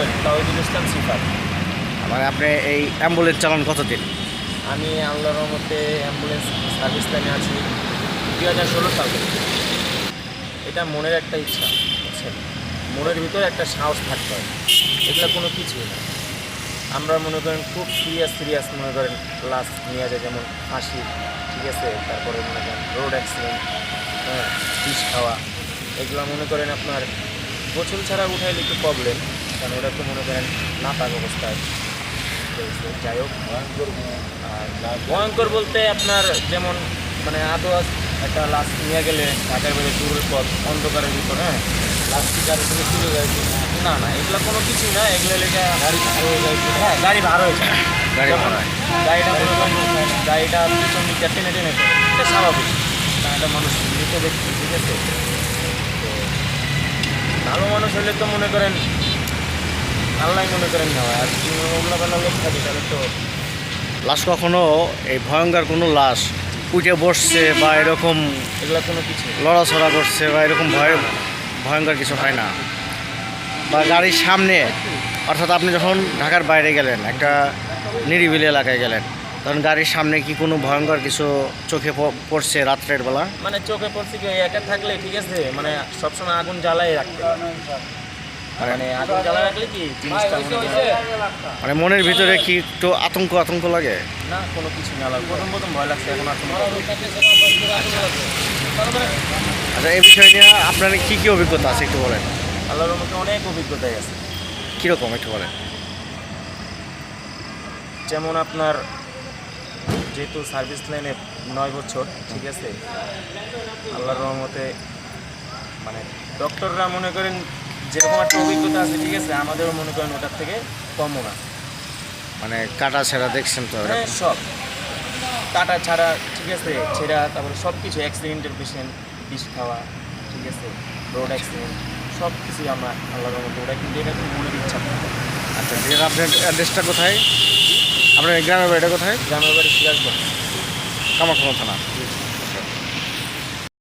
ইসলাম সিফাত মানে আপনি এই অ্যাম্বুলেন্স চালান কতদিন? আমি আল্লাহর রহমতে অ্যাম্বুলেন্স সার্ভিস লাইনে আছি দুই হাজার ষোলো সাল থেকে। এটা মনের একটা ইচ্ছা বুঝছেন? মনের ভিতরে একটা সাহস থাকতে হয়। এগুলো কোনো কিছুই না। আমরা মনে করেন খুব সিরিয়াস সিরিয়াস মনে করেন ক্লাস নিয়ে যায় যেমন ফাঁসি ঠিক আছে? তারপরে মনে করেন রোড অ্যাক্সিডেন্ট হ্যাঁ বিষ খাওয়া। এগুলো মনে করেন আপনার গোছল ছাড়া উঠাইলে একটু প্রবলেম কারণ ওটা তো মনে করেন নাপাক অবস্থায়। যাই হোক আর ভয়ঙ্কর বলতে আপনার যেমন মানে আদোয়াস একটা লাশ নিয়ে গেলে ঢাকার বাইরে দূরের পথ অন্ধকারের ভিতর হ্যাঁ? লাশ কি গাড়ি থেকে চলে যায় না না এগুলো কোনো কিছু না এগুলো লেগে গাড়ি ভাড়া হয়ে যায় হ্যাঁ গাড়ি ভাড়া হয়ে যায়। গাড়ি ভাড়া। গাড়িটা গাড়িটা পিছন দিকটা টেনে টেনে এটা স্বাভাবিক। একটা মানুষ মৃত ব্যক্তি ঠিক আছে? তো ভালো মানুষ হলে তো মনে করেন আল্লাহ মনে করেন না আর ওগুলো বেলা লোক থাকে তাহলে তো লাশ কখনো এই ভয়ঙ্কর কোনো লাশ উঠে বসছে বা এরকম এগুলো কোনো কিছু। লড়াছড়া করছে বা এরকম ভয় ভয়ঙ্কর কিছু হয় না বা গাড়ির সামনে অর্থাৎ আপনি যখন ঢাকার বাইরে গেলেন একটা নিরিবিলি এলাকায় গেলেন তখন গাড়ির সামনে কি কোনো ভয়ঙ্কর কিছু চোখে পড়ছে রাত্রের বেলা মানে চোখে পড়ছে কি একা থাকলে ঠিক আছে মানে সবসময় আগুন জ্বালাই রাখতে। মানে আগুন জ্বালাই রাখলে কি? জিনিসটা মানে মনের ভিতরে কি একটু আতঙ্ক আতঙ্ক লাগে? না কোনো কিছু না লাগে প্রথম প্রথম ভয় লাগছে এখন। আচ্ছা এই বিষয় নিয়ে আপনার কি কি অভিজ্ঞতা আছে একটু বলেন? আল্লাহর মধ্যে অনেক অভিজ্ঞতাই আছে। কীরকম একটু বলেন? যেমন আপনার যেহেতু সার্ভিস লাইনে নয় বছর ঠিক আছে? আল্লাহর রহমতে মানে ডক্টররা মনে করেন যেরকম একটা অভিজ্ঞতা আছে ঠিক আছে আমাদেরও মনে করেন ওটার থেকে কমও না। মানে কাটা ছেঁড়া দেখছেন তো মানে সব। কাটা ছাড়া ঠিক আছে ছেঁড়া তারপরে সব কিছু অ্যাক্সিডেন্টের পেশেন্ট বিষ খাওয়া ঠিক আছে রোড অ্যাক্সিডেন্ট সব কিছুই আমরা আল্লাহর রহমতে ওটা কিন্তু এটা কিন্তু মনের ইচ্ছা। আচ্ছা দিয়ে আপনার অ্যাড্রেসটা কোথায়? আপনার গ্রামের বাড়িটা কোথায়? গ্রামের বাড়ি সিরাজগঞ্জ। কামারখানা থানা।